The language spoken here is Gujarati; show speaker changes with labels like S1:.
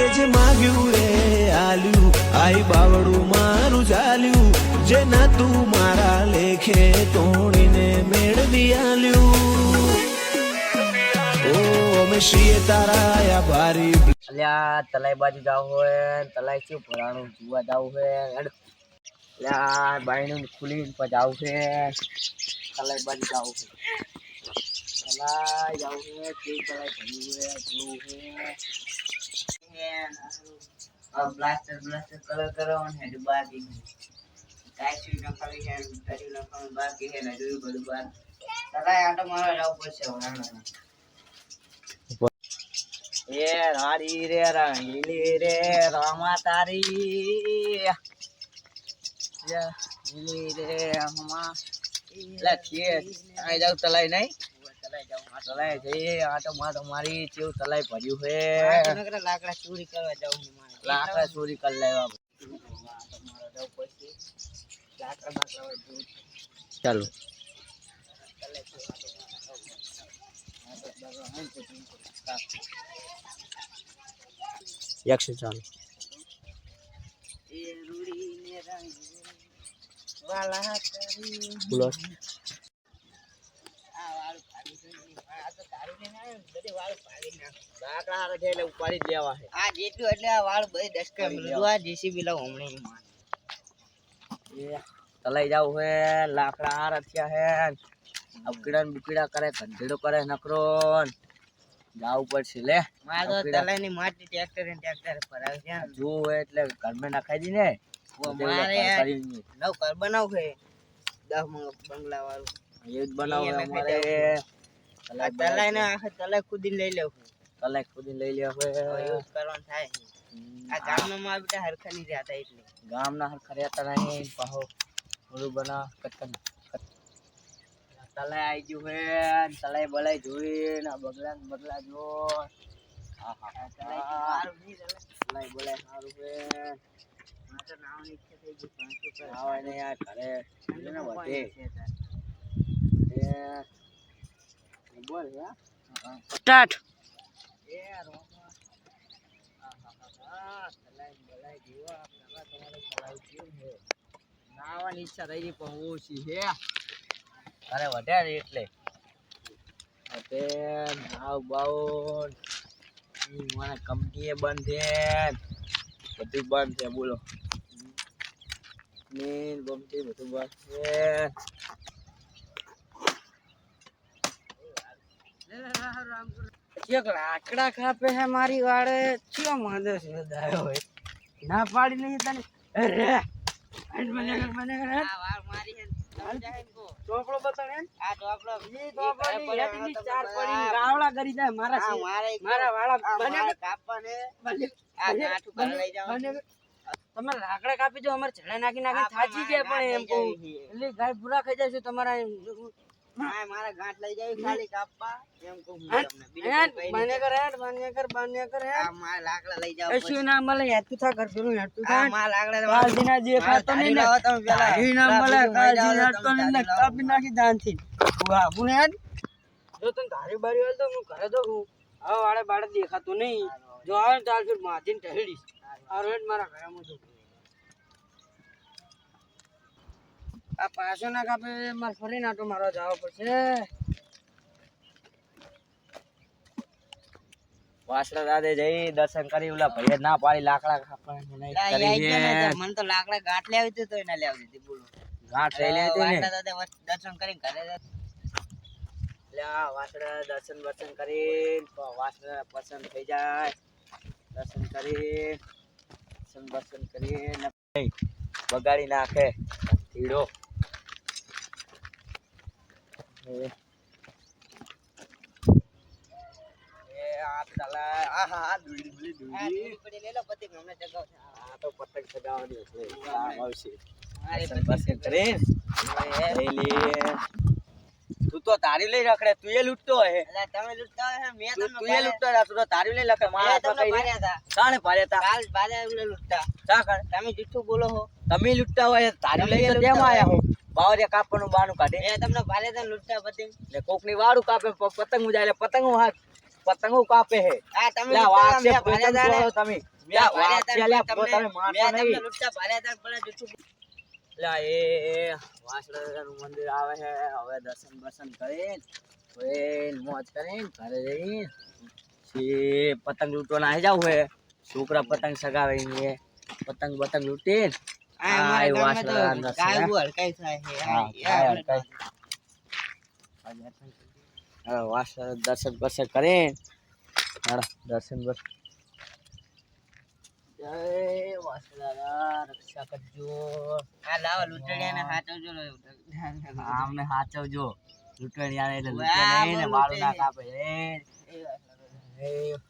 S1: જે જે માગ્યું રે આલ્યું. આઈ બાવડું મારું ચાલ્યું. જે નતું મારા લેખે તોણીને મેળવી આલ્યું. તારા આભારી
S2: તલાઈ બાજુ જાવ હોય તલાઈ શું? ભરાણું જોવા જાવ હેડ. અલ્યા, બાયણું ખુલીને પછી જાવ છે. તલાઈ બાજુ જાવ છે. તલાઈ જાવ છે છે. બ્લાસ્ટર બ્લાસ્ટર કલર કરો ને હેડ બાકી કાચું નખાવી છે કર્યું નખાવું બાકી છે, ને જોયું બધું બાકી. તલાઈ આટો મારવા જવું પડશે એ રાડી રે રંગીલી રે, રામા તારી. લીલી રે હમા લે છીએ આઈ જાવ તલાઈ નહીં? આ જઈએ આ તો માં મારી કેવું તલાઈ પડ્યું છે લાકડા ચોરી કરવા જાઉં લાકડા ચોરી કરી. લેવા ચાલો યક્ષ ચાલુ બોલો. ઉપાડી દેવા
S3: આ જેટલું એટલે આ વાળ બધી દસકે આ જેસીબી લાવ હમણાં
S2: તલાઈ જાવ હે લાકડા હાર થયા હે. અકીડા ને બુકીડા કરે નકરો. જાવું પડશે લે.
S3: માર તો
S2: અકીડા.
S3: તલાઈની માટી ટ્રેક્ટર ને ટ્રેક્ટર ભરાવે છે.
S2: જોવું હોય એટલે ઘરમાં નખાઈ દી ને
S3: મારે નવ ઘર બનાવવું છે. દસ બંગલા વાળું
S2: એ જ બનાવે અમારે.
S3: તલાઈ ને આખે તલાઈ કુદી લઈ લેવું.
S2: તલાઈ કુદી લઈ
S3: લેવું યુઝ કરવાનું થાય. આ ગામમાં માં બેટા હરખા નહીં રહેતા એટલે.
S2: ગામના હરખા રહેતા નહીં. પાહો થોડું બના કટકન તલાઈ આવી ગયું હે તલાઈ બલાઈ જોઈ ને બગલા ને બગલા જો.
S3: તલાઈ.
S2: બલાઈ સારું હે.
S3: મારે તો નાહવાની ઈચ્છા થઈ ગઈ શું
S2: આવે ને યાર ઘરે. ને વધે.
S3: સ્ટાર્ટ.
S2: એ નાવાની ઈચ્છા થઈ ગઈ, પણ ઓછી છે. અરે, વધારે એટલે. તે નાવ બાવ મને કંપનીએ બંધ છે. બધું બંધ છે, બોલો. નીલ બમતી બધું બંધ છે.
S3: એક લાકડા ખાપે હે મારી વાળે. ચિયો માંદો છે દાયો હોય ના પાડી નહીં તને. અરે હટ મને કર મને કર. ચોપડો બતાવ. આ ચોપડો ઈ ચોપડો ની ચાર પડીને રાવડા કરી જાય મારા. મારા વાળા બને તમે લાકડા કાપી દો અમારે ચડા નાખી નાખી થાચી ગયા પણ એમ કહું. એટલે ગાય પૂરા ખાઈ જાય છે તમારા.
S4: મારા ગાંઠ લઈ જાય ખાલી કાપવા. એમ કહું હું
S3: હેટ,
S4: તમને. બીજું
S3: હેટ,
S4: કોઈ
S3: બને કર હેટ, બને કર બને કર હેટ.
S4: મારા લાકડા લઈ જાવ
S3: કશું ના મળે હેઠું થા કર પેલું હેઠું થા
S4: મારા લાકડા
S3: કાળજીના જે ખાતો ને,
S4: તમે પેલા.
S3: તારી ના મળે, કાળજી
S4: બીજું
S3: હેઠતો
S4: લઈ
S3: નહીં ને, કાપી નાખી દાનથી. વાહ, હું હેટ. જો તને ધારી બારી હોય તો હું ઘરે તો હું હવે વાળે બાળે દેખાતું નહીં. જો આવે ને હાલ ફિર માધીને આ મારા ઘરે આ પાછો ના કાપે મારે ફરી નાટો મારવા જવો પડશે.
S2: વાસણા દાદે જઈ દર્શન કરી ઓલા ભાઈએ ના પાડી લાકડા કાપવાની કરી
S4: ઈ આઈ ગયા ને
S2: છે.
S4: તો મને તો લાકડા ગાંઠ લેવી હતી તો એને લેવી દીધી બોલો.
S2: ગાંઠ લઈ લે ને?
S4: વાંટા દર્શન કરીને ઘરે
S2: દર્શન કરી પસંદ થઈ જાય. દર્શન કરી દર્શન દર્શન કરી બગાડી નાખે. ધીડો એ એ આ તલા આહા આ દૂડી દૂડી
S4: આ
S2: દૂડી
S4: દૂરી પડી લઈ લો પતિ અમને જગાવ છે.
S2: તો તું તો તારી લઈ રખડે તું એ લૂંટતો હે
S4: તમે લૂંટતા મેં
S2: તું તું એ લૂંટતો તું તો તારી લઈ લખે મારા કઈ
S4: ભાડ્યા હતા.
S2: કાણે ભાડે તા
S4: કાલ? તમે જુઠ્ઠું બોલો હો
S2: તમે લૂંટતા હોય તારી લઈ કેમ આયા હો બાવરિયા કાપવાનું બાનું કાઢે.
S4: એ તમને ભાલે તો લૂંટતા પતંગ
S2: ને કોકની વાડું કાપે પતંગ પતંગ એટલે પતંગ હાથ પતંગો કાપે હે.
S4: આ તમે
S2: લા, વાત છે, ભાલે તમે. લા,
S4: વાત
S2: છે, લા, તમે
S4: મારતા
S2: નહીં.
S4: લૂંટા તા ને, પેલા જૂઠું
S2: લા, એ વાસણાનું મંદિર આવે હે. હવે દર્શન બર્શન કરીને હવે મોજ કરીને ઘરે જઈને છે પતંગ લૂંટવાના આવી જાવ હે? છોકરા પતંગ સગાવે પતંગ બતંગ લૂંટીને
S4: આ
S2: વાસણા અંદર છે,
S4: ગાય
S2: હે?
S4: થાય છે.
S2: હા, ગાય
S4: આ-
S2: વાસ દર્શન બર્શન કરીને હાલો, દર્શન બર્શન. જય વાસણાના રક્ષા કરજો.
S4: આ લાવો લૂંટણીયાને હાચવજો
S2: આમને સાચવજો લૂંટણી આવે એટલે
S4: વાહ,
S2: લૂંટે નહીં ને કાપે. એ.